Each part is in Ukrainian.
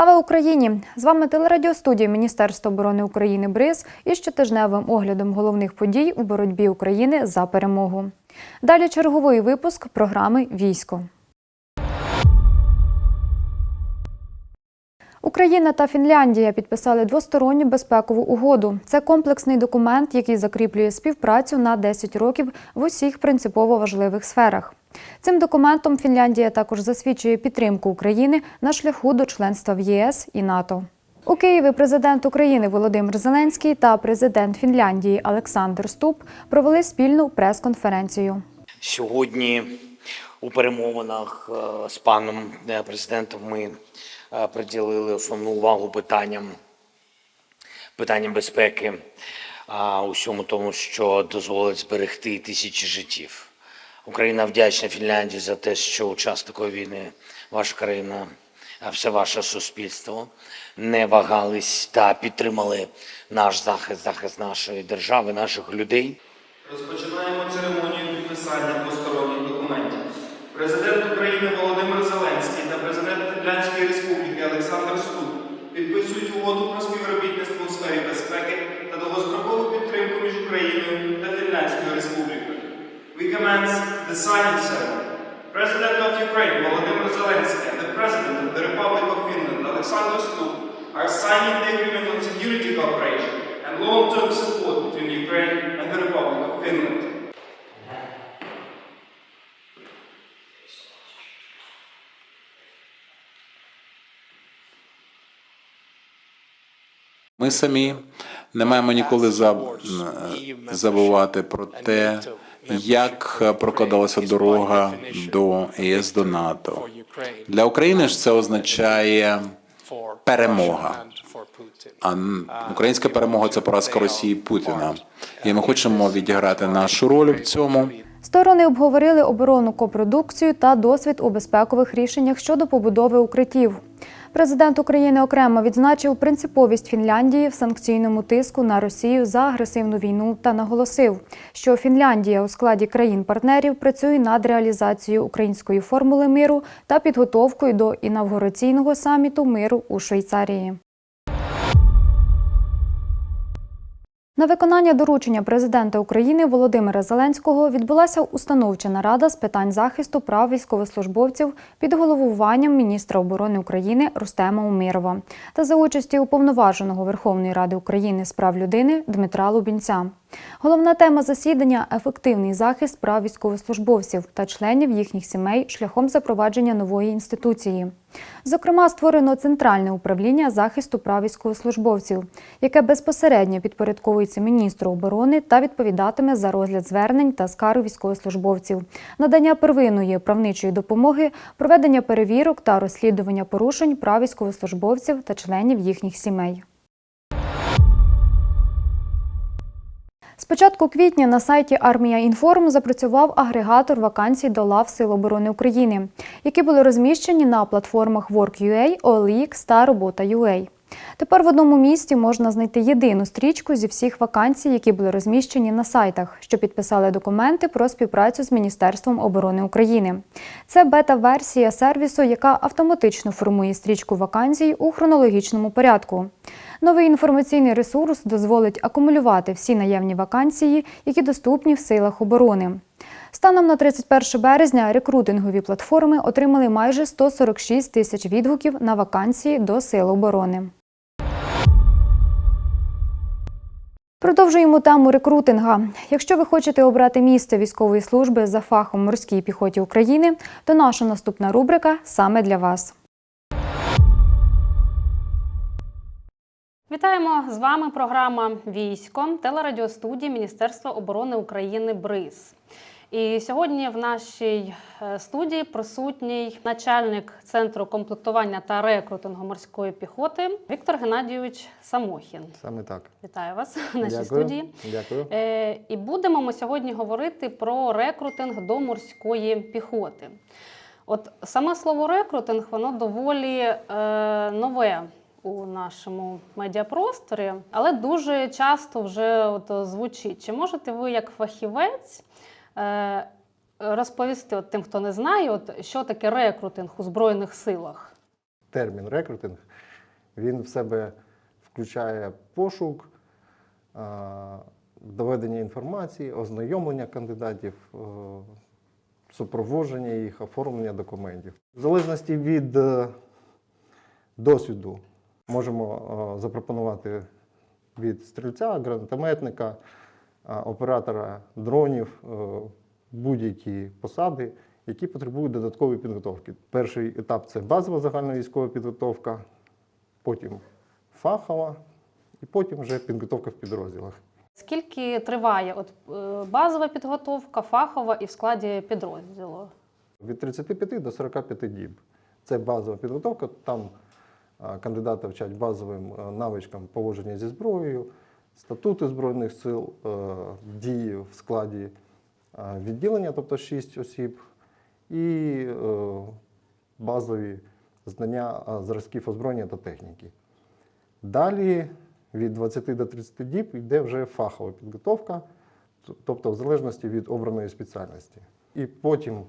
Слава Україні! З вами телерадіостудія Міністерства оборони України БРИЗ із щотижневим оглядом головних подій у боротьбі України за перемогу. Далі черговий випуск програми Військо. Україна та Фінляндія підписали двосторонню безпекову угоду. Це комплексний документ, який закріплює співпрацю на 10 років в усіх принципово важливих сферах. Цим документом Фінляндія також засвідчує підтримку України на шляху до членства в ЄС і НАТО. У Києві президент України Володимир Зеленський та президент Фінляндії Олександр Ступ провели спільну прес-конференцію. Сьогодні у перемовинах е, з паном е, президентом ми приділили основну увагу питанням, питанням безпеки, а, усьому тому, що дозволить зберегти тисячі життів. Україна вдячна Фінляндії за те, що у час такої війни ваша країна, а все ваше суспільство не вагались та підтримали наш захист, захист нашої держави, наших людей. Розпочинаємо церемонію підписання двосторонніх документів. Президент України Володимир Зеленський та президент Фінляндської Республіки Олександр Ступ підписують угоду про співробітництво у сфері безпеки та довгострокову підтримку між Україною та Фінляндською Республікою. We commence the signing ceremony. President of Ukraine Volodymyr Zelensky and the President of the Republic of Finland Alexander Stubb are signing the agreement on security cooperation and long-term support between Ukraine and the Republic of Finland. Ми самі не маємо ніколи забувати про те, як прокладалася дорога до ЄС до НАТО. Для України ж це означає перемога. А українська перемога це поразка Росії Путіна. І ми хочемо відіграти нашу роль в цьому. Сторони обговорили оборонну копродукцію та досвід у безпекових рішеннях щодо побудови укриттів. Президент України окремо відзначив принциповість Фінляндії в санкційному тиску на Росію за агресивну війну та наголосив, що Фінляндія у складі країн-партнерів працює над реалізацією української формули миру та підготовкою до інавгураційного саміту миру у Швейцарії. На виконання доручення президента України Володимира Зеленського відбулася установча нарада з питань захисту прав військовослужбовців під головуванням міністра оборони України Рустема Умирова та за участі уповноваженого Верховної Ради України з прав людини Дмитра Лубінця. Головна тема засідання ефективний захист прав військовослужбовців та членів їхніх сімей шляхом запровадження нової інституції. Зокрема, створено центральне управління захисту прав військовослужбовців, яке безпосередньо підпорядковується міністру оборони та відповідатиме за розгляд звернень та скарг військовослужбовців, надання первинної правничої допомоги, проведення перевірок та розслідування порушень прав військовослужбовців та членів їхніх сімей. Початку квітня на сайті Армія Інформ запрацював агрегатор вакансій до лав Сил оборони України, які були розміщені на платформах Work.ua, OLX та Робота.ua. Тепер в одному місці можна знайти єдину стрічку зі всіх вакансій, які були розміщені на сайтах, що підписали документи про співпрацю з Міністерством оборони України. Це бета-версія сервісу, яка автоматично формує стрічку вакансій у хронологічному порядку. Новий інформаційний ресурс дозволить акумулювати всі наявні вакансії, які доступні в силах оборони. Станом на 31 березня рекрутингові платформи отримали майже 146 тисяч відгуків на вакансії до сил оборони. Продовжуємо тему рекрутинга. Якщо ви хочете обрати місце військової служби за фахом морській піхоті України, то наша наступна рубрика саме для вас. Вітаємо з вами програма Військо телерадіостудії Міністерства оборони України БРИЗ. І сьогодні в нашій е, студії присутній начальник центру комплектування та рекрутингу морської піхоти Віктор Геннадійович Самохін. Саме так. Вітаю вас в нашій Дякую. студії. Дякую. Е, і будемо ми сьогодні говорити про рекрутинг до морської піхоти. От саме слово рекрутинг, воно доволі е, нове у нашому медіапросторі, але дуже часто вже от, звучить. Чи можете ви, як фахівець, е, розповісти от, тим, хто не знає, от, що таке рекрутинг у Збройних силах? Термін рекрутинг Він в себе включає пошук, е, доведення інформації, ознайомлення кандидатів, е, супроводження їх, оформлення документів. В залежності від досвіду можемо е, запропонувати від стрільця, гранатометника, е, оператора дронів, е, будь-які посади, які потребують додаткової підготовки. Перший етап це базова загальна військова підготовка, потім фахова, і потім вже підготовка в підрозділах. Скільки триває от, базова підготовка, фахова і в складі підрозділу? Від 35 до 45 діб. Це базова підготовка. Там кандидата вчать базовим навичкам поводження зі зброєю, статути Збройних сил, е, дії в складі відділення, тобто 6 осіб, і е, базові знання зразків озброєння та техніки. Далі від 20 до 30 діб йде вже фахова підготовка, тобто в залежності від обраної спеціальності. І потім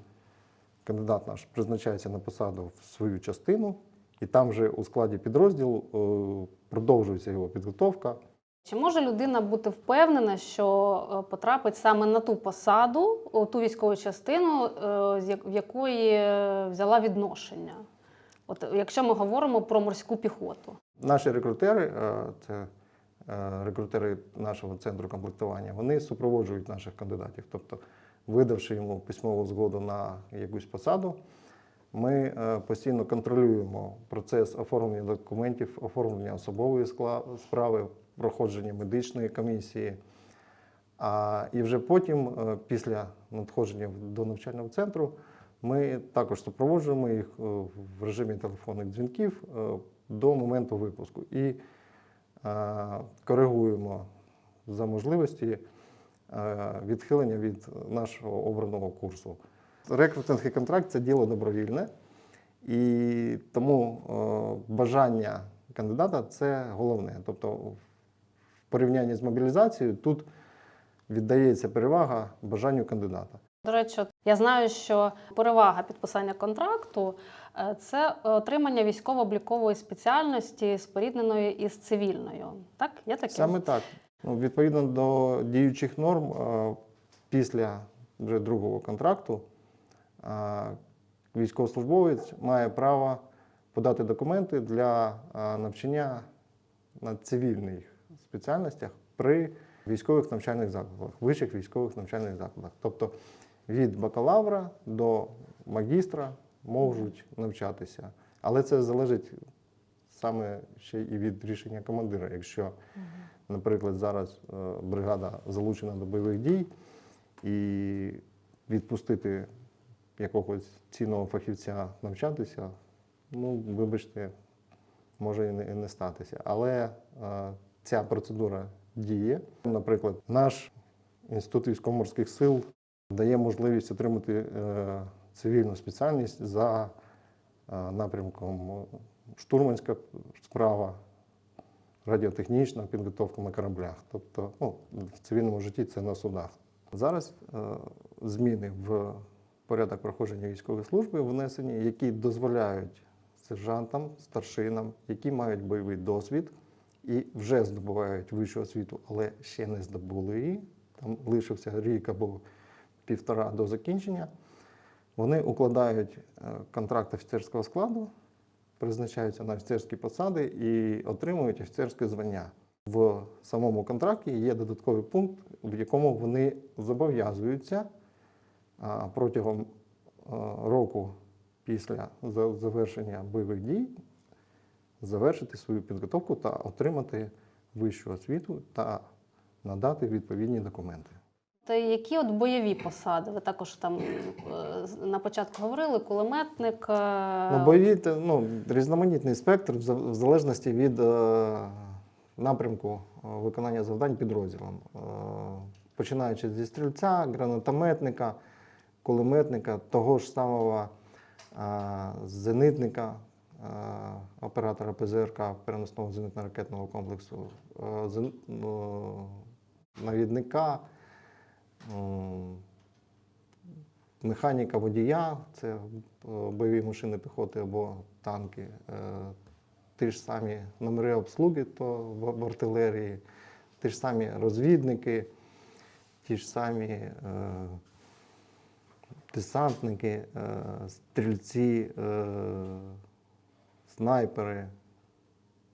кандидат наш призначається на посаду в свою частину, і там вже у складі підрозділу е, продовжується його підготовка. Чи може людина бути впевнена, що е, потрапить саме на ту посаду, ту військову частину, е, в якої взяла відношення? От якщо ми говоримо про морську піхоту. Наші рекрутери, це рекрутери нашого центру комплектування, вони супроводжують наших кандидатів. Тобто, видавши йому письмову згоду на якусь посаду, ми е, постійно контролюємо процес оформлення документів, оформлення особової справи, проходження медичної комісії. А, і вже потім, е, після надходження до навчального центру, ми також супроводжуємо їх е, в режимі телефонних дзвінків до моменту випуску і коригуємо за можливості відхилення від нашого обраного курсу. Рекрутинг і контракт це діло добровільне, і тому е, бажання кандидата це головне. Тобто, в порівнянні з мобілізацією тут віддається перевага бажанню кандидата. До речі, я знаю, що перевага підписання контракту е, це отримання військово-облікової спеціальності, спорідненої із цивільною. Так, є таке? Саме так. Ну, відповідно до діючих норм, е, після вже другого контракту військовослужбовець має право подати документи для навчання на цивільних спеціальностях при військових навчальних закладах, вищих військових навчальних закладах. Тобто від бакалавра до магістра можуть навчатися. Але це залежить саме ще і від рішення командира. Якщо, наприклад, зараз е, бригада залучена до бойових дій і відпустити якогось цінного фахівця навчатися, ну, вибачте, може і не, і не статися. Але е, ця процедура діє. Наприклад, наш інститут військово-морських сил дає можливість отримати е, цивільну спеціальність за е, напрямком е, штурманська справа, радіотехнічна підготовка на кораблях. Тобто ну, в цивільному житті це на судах. Зараз е, зміни в порядок проходження військової служби внесені, які дозволяють сержантам, старшинам, які мають бойовий досвід і вже здобувають вищу освіту, але ще не здобули її. Там лишився рік або півтора до закінчення. Вони укладають е, контракт офіцерського складу, призначаються на офіцерські посади і отримують офіцерське звання. В самому контракті є додатковий пункт, в якому вони зобов'язуються протягом року після завершення бойових дій завершити свою підготовку та отримати вищу освіту та надати відповідні документи. Та які от бойові посади? Ви також там е, на початку говорили, кулеметник. е, Ну, бойові ну, різноманітний спектр в залежності від е, напрямку е, виконання завдань підрозділом. Е, починаючи зі стрільця, гранатометника, кулеметника, того ж самого е, зенитника, е, оператора ПЗРК переносного зенитно-ракетного комплексу, е, зен- ну, навідника. м, механіка водія, це е, бойові машини піхоти або танки, е, ті ж самі номери обслуги то в, в артилерії, ті ж самі розвідники, ті ж самі е, десантники, е, стрільці, е, снайпери.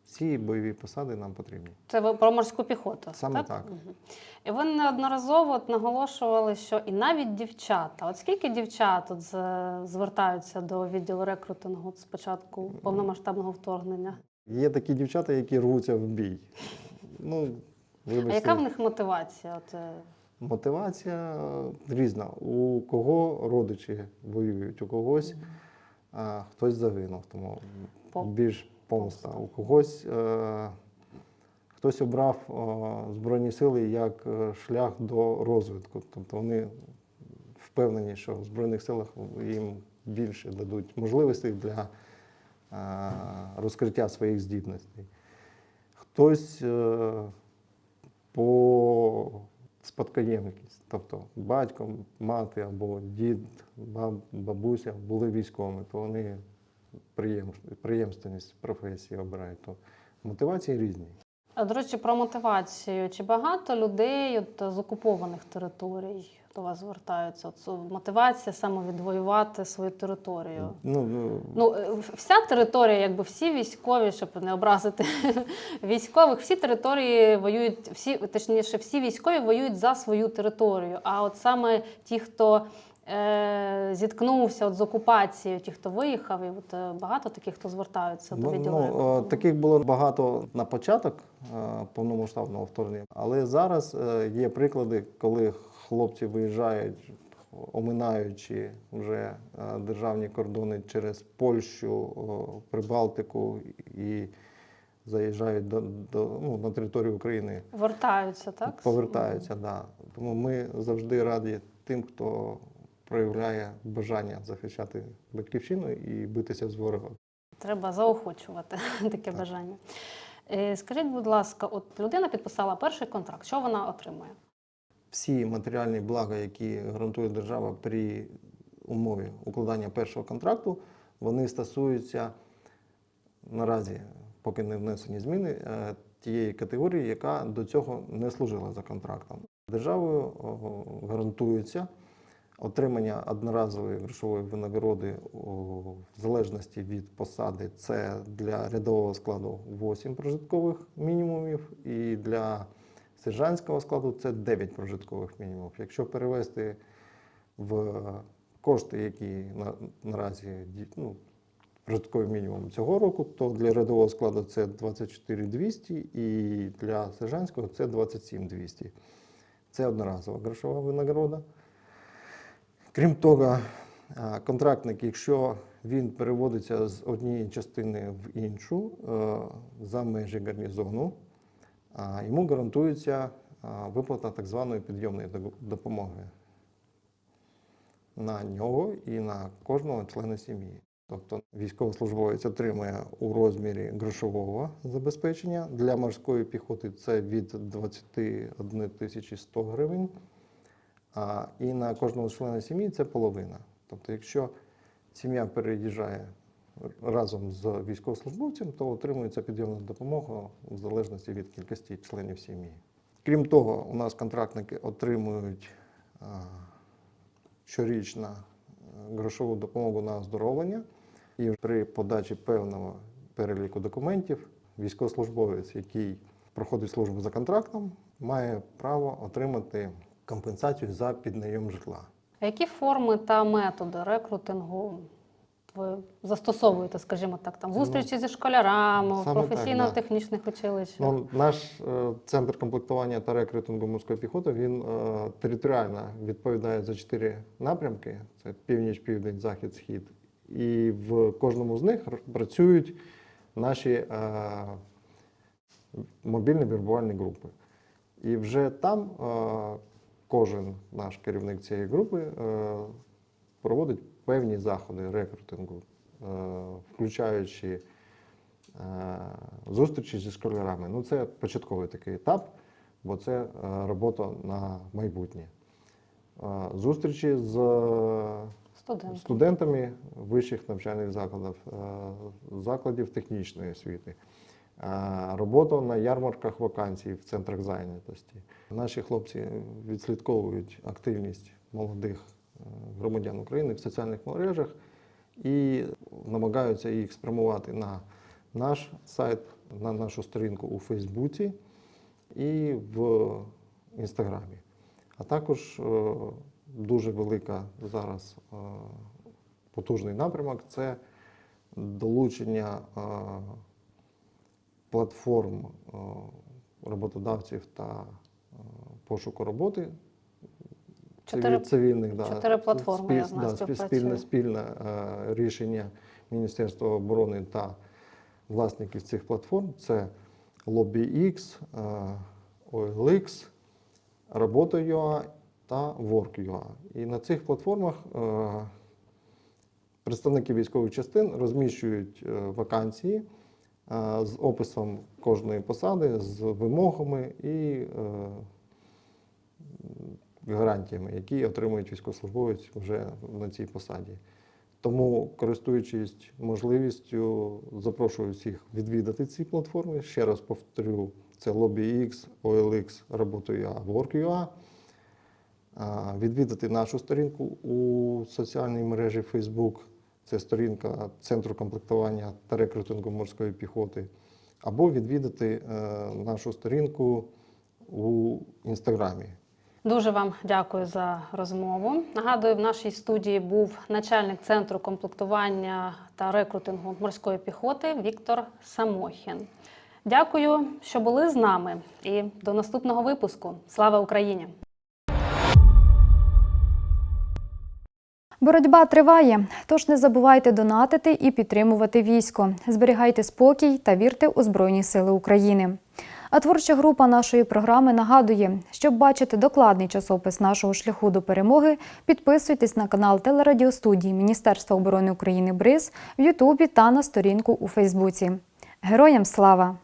Всі бойові посади нам потрібні. Це ви про морську піхоту. Саме так. Мгм. І ви неодноразово наголошували, що і навіть дівчата. От скільки дівчат от звертаються до відділу рекрутингу з початку повномасштабного вторгнення? Є такі дівчата, які рвуться в бій. Ну, вибачте, А яка в них мотивація? От, е, мотивація різна. У кого родичі воюють, у когось а, хтось загинув, тому більш помста. У когось е, хтось обрав е, Збройні сили як е, шлях до розвитку. Тобто вони впевнені, що в Збройних силах їм більше дадуть можливостей для е, розкриття своїх здібностей. Хтось е, по спадкоємність, тобто батько, мати або дід, баб- бабуся були військовими, то вони приєм- приємственність професії обирають. То мотивації різні. До речі, про мотивацію. Чи багато людей от, з окупованих територій до вас звертаються? Це мотивація саме відвоювати свою територію. Ну, ну, Ну, е, вся територія, якби всі військові, щоб не образити військових, всі території воюють, всі, точніше, всі військові воюють за свою територію. А от саме ті, хто е, зіткнувся от з окупацією, ті, хто виїхав, і от е, багато таких, хто звертаються до Ну, відділу. ну, е, таких було багато на початок е, повномасштабного вторгнення, але зараз е, є приклади, коли хлопці виїжджають, оминаючи вже е, державні кордони через Польщу, Прибалтику і заїжджають до, до, ну, на територію України, Вертаються, так? повертаються. Да. Тому ми завжди раді тим, хто проявляє бажання захищати батьківщину і битися з ворогом. Треба заохочувати таке бажання. Е, Скажіть, будь ласка, от людина підписала перший контракт, що вона отримує? Всі матеріальні блага, які гарантує держава при умові укладання першого контракту, вони стосуються наразі, поки не внесені зміни, е, тієї категорії, яка до цього не служила за контрактом. Державою гарантується отримання одноразової грошової винагороди в залежності від посади. Це для рядового складу 8 прожиткових мінімумів і для сержантського складу це 9 прожиткових мінімумів. Якщо перевести в кошти, які на, наразі ну, прожитковий мінімум цього року, то для рядового складу це 24 200 і для сержантського це 27 200. Це одноразова грошова винагорода. Крім того, контрактник, якщо він переводиться з однієї частини в іншу е, за межі гарнізону, йому гарантується виплата так званої підйомної допомоги на нього і на кожного члена сім'ї. Тобто військовослужбовець отримує у розмірі грошового забезпечення для морської піхоти це від 21 тисячі 100 гривень, а, і на кожного члена сім'ї це половина. Тобто, якщо сім'я переїжджає разом з військовослужбовцем, то отримується підйомна допомога в залежності від кількості членів сім'ї. Крім того, у нас контрактники отримують щорічно е, грошову допомогу на оздоровлення. І при подачі певного переліку документів військовослужбовець, який проходить службу за контрактом, має право отримати компенсацію за піднайом житла. Які форми та методи рекрутингу ви застосовуєте, скажімо так, там зустрічі зі школярами, Ну, професійно-технічних училищах? Ну, наш е, центр комплектування та рекрутингу морської піхоти він е, територіально відповідає за чотири напрямки: це північ, південь, захід, схід. І в кожному з них працюють наші е, мобільні вірбувальні групи. І вже там е, кожен наш керівник цієї групи е, проводить певні заходи рекрутингу, е, включаючи е, зустрічі зі школярами. Ну, це початковий такий етап, бо це е, робота на майбутнє. Зустрічі з Студенти. студентами вищих навчальних закладів, закладів технічної освіти. Робота на ярмарках вакансій в центрах зайнятості. Наші хлопці відслідковують активність молодих громадян України в соціальних мережах і намагаються їх спрямувати на наш сайт, на нашу сторінку у Фейсбуці і в Інстаграмі. А також е, дуже велика зараз е, потужний напрямок це долучення е, платформ роботодавців та пошуку роботи. Чотири- цивільних, да, чотири платформи, я спіль- знаю, да, спіль- спільне, спільне е, рішення Міністерства оборони та власників цих платформ. Це LobbyX, е, OLX, Робота.ua та Work.ua. І на цих платформах е, представники військових частин розміщують е, вакансії е, з описом кожної посади, з вимогами і е, гарантіями, які отримують військовослужбовець вже на цій посаді. Тому, користуючись можливістю, запрошую всіх відвідати ці платформи. Ще раз повторю, це LobbyX, OLX, Робота.ua, Work.ua. Відвідати нашу сторінку у соціальній мережі Facebook. Це сторінка Центру комплектування та рекрутингу морської піхоти. Або відвідати е, нашу сторінку у Інстаграмі. Дуже вам дякую за розмову. Нагадую, в нашій студії був начальник центру комплектування та рекрутингу морської піхоти Віктор Самохін. Дякую, що були з нами. І до наступного випуску. Слава Україні! Боротьба триває, тож не забувайте донатити і підтримувати військо. Зберігайте спокій та вірте у Збройні Сили України. А творча група нашої програми нагадує, щоб бачити докладний часопис нашого шляху до перемоги, підписуйтесь на канал телерадіостудії Міністерства оборони України БРИЗ в Ютубі та на сторінку у Фейсбуці. Героям слава!